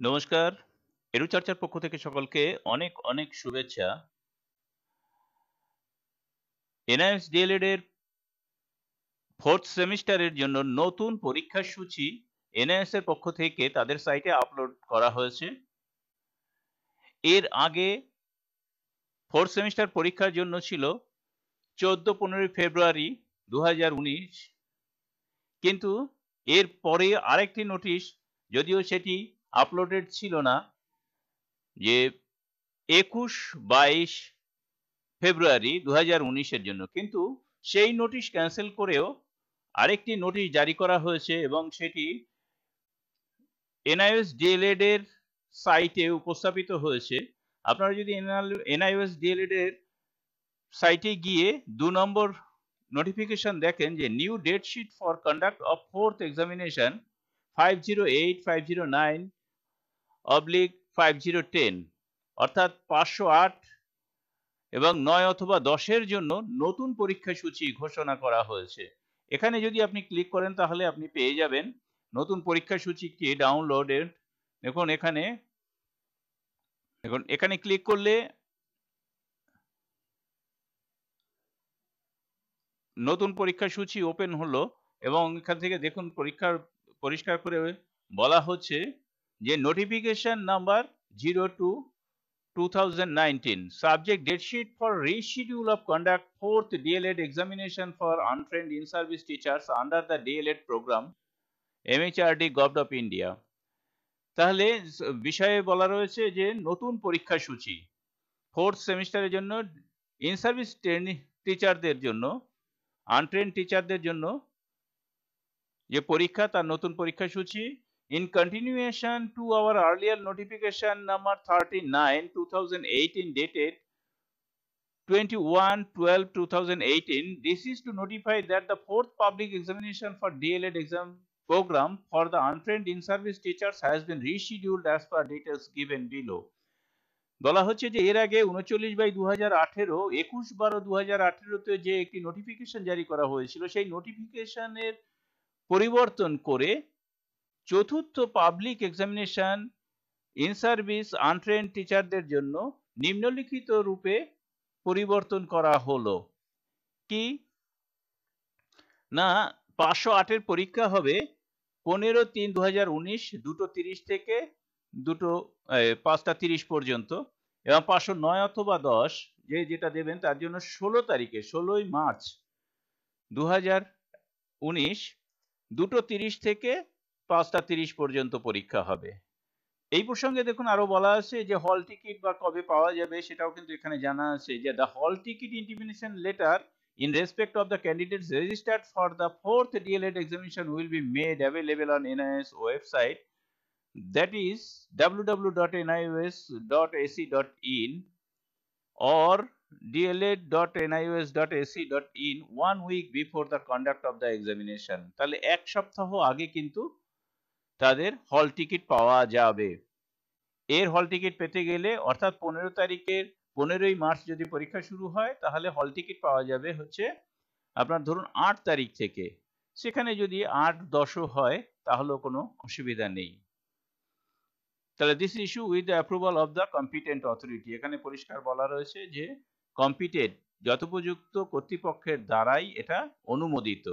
নমস্কার। এরু চর্চার পক্ষ থেকে সকলকে অনেক অনেক শুভেচ্ছা। এনআইএস ডিএলএড এর ফোর্থ সেমিস্টারের জন্য নতুন পরীক্ষার সূচি এনআইএস এর পক্ষ থেকে তাদের সাইটে আপলোড করা হয়েছে। এর আগে ফোর্থ সেমিস্টার পরীক্ষার জন্য ছিল চোদ্দ, পনেরোই ফেব্রুয়ারি দু হাজার উনিশ। কিন্তু এর পরে আরেকটি নোটিশ যদিও সেটি আপলোডেড ছিল না, যে একুশ বাইশ ফেব্রুয়ারি দু এর জন্য। কিন্তু সেই নোটিশ ক্যান্সেল করেও আরেকটি নোটিশ জারি করা হয়েছে এবং সেটি এনআইএস ডিএলএড এর সাইটে উপস্থাপিত হয়েছে। আপনারা যদি এনআইএস ডিএলএড এর সাইটে গিয়ে দু নম্বর নোটিফিকেশন দেখেন যে new date sheet for conduct of fourth examination five zero eight five zero nine oblique five zero ten অর্থাৎ পাঁচশো আট এবং নয় অথবা দশের জন্য নতুন পরীক্ষা সূচি ঘোষণা করা হয়েছে। এখানে যদি আপনি ক্লিক করেন, তাহলে আপনি পেয়ে যাবেন নতুন পরীক্ষা সূচিটি ডাউনলোডের দেখুন এখানে দেখুন, এখানে ক্লিক করলে নতুন পরীক্ষা সূচি ওপেন হলো এবং এখান থেকে দেখুন পরীক্ষার, পরিষ্কার করে বলা হচ্ছে যে notification number zero two two subject datesheet for reschedule of conduct fourth DElEd examination for untrained in service teachers under the DElEd programme MHRD government of India তাহলে বিষয়ে বলা রয়েছে যে নতুন পরীক্ষা সূচি ফোর্থ সেমিস্টারের জন্য ইন সার্ভিস টিচারদের জন্য আনট্রেন টিচারদের জন্য যে পরীক্ষা, তার নতুন পরীক্ষা সূচি In continuation to our earlier notification number 39 2018 dated 21 12 2018 this is to notify that the fourth public examination for DLED exam program for the untrained in-service teachers has been rescheduled as per details given below বলা হচ্ছে যে এর আগে উনচল্লিশ by দু হাজার আঠেরো একুশ বারো দু হাজার আঠেরোতে যে একটি নোটিফিকেশন জারি করা হয়েছিল সেই নোটিফিকেশনের পরিবর্তন করে চতুর্থ public examination in service untrained টিচারদের জন্য নিম্নলিখিত রূপে পরিবর্তন করা হলো। কি? না, পাঁচশো আটের পরীক্ষা হবে পনেরো তিন দু দুটো তিরিশ থেকে দুটো পাঁচটা তিরিশ পর্যন্ত এবং পাঁচশো নয় অথবা দশ, যে যেটা দেবেন তার জন্য ষোলো তারিখে, ষোলোই মার্চ দু হাজার উনিশ, দুটো তিরিশ থেকে পাঁচটা তিরিশ পর্যন্ত পরীক্ষা হবে। এই প্রসঙ্গে দেখুন আরও বলা আছে যে হল টিকিট বা কবে পাওয়া যাবে সেটাও কিন্তু এখানে জানা আছে যে the hall ticket intimation letter in respect of the candidates registered for the fourth DElEd examination will be made available on NIS website that is W W dot dot AC dot in or DElEd dot NIS dot AC dot in one week before the conduct of the examination তাহলে এক সপ্তাহ আগে কিন্তু তাদের হল ticket পাওয়া যাবে। এর হল টিকিট পেতে গেলে অর্থাৎ পনেরো তারিখের, পনেরোই মার্চ যদি পরীক্ষা শুরু হয়, তাহলে হল টিকিট পাওয়া যাবে হচ্ছে আপনার ধরুন আট তারিখ থেকে। সেখানে যদি আট দশও হয়, তাহলেও কোনো অসুবিধা নেই। তাহলে this issue with the approval of the competent authority এখানে পরিষ্কার বলা রয়েছে যে কম্পিটেন্ট যথোপযুক্ত কর্তৃপক্ষের দ্বারাই এটা অনুমোদিত।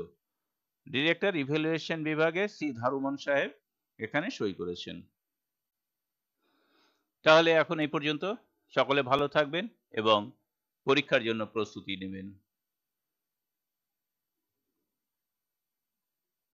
ডিরেক্টর ইভ্যালুয়েশন বিভাগে সি ধারুমান সাহেব এখানে সই করেছেন। তাহলে এখন এই পর্যন্ত। সকলে ভালো থাকবেন এবং পরীক্ষার জন্য প্রস্তুতি নেবেন।